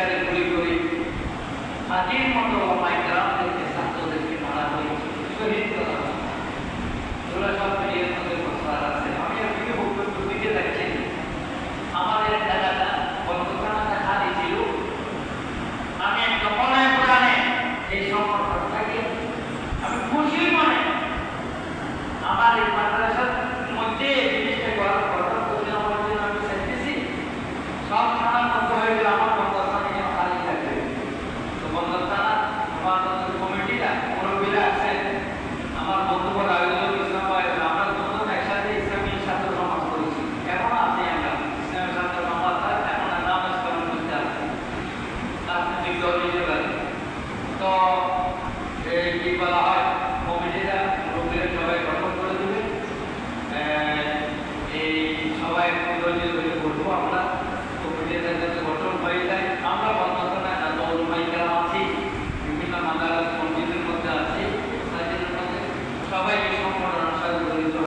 জায়গায় গুলি করি। হাতির মতো মাইগ্রামদেরকে Amen.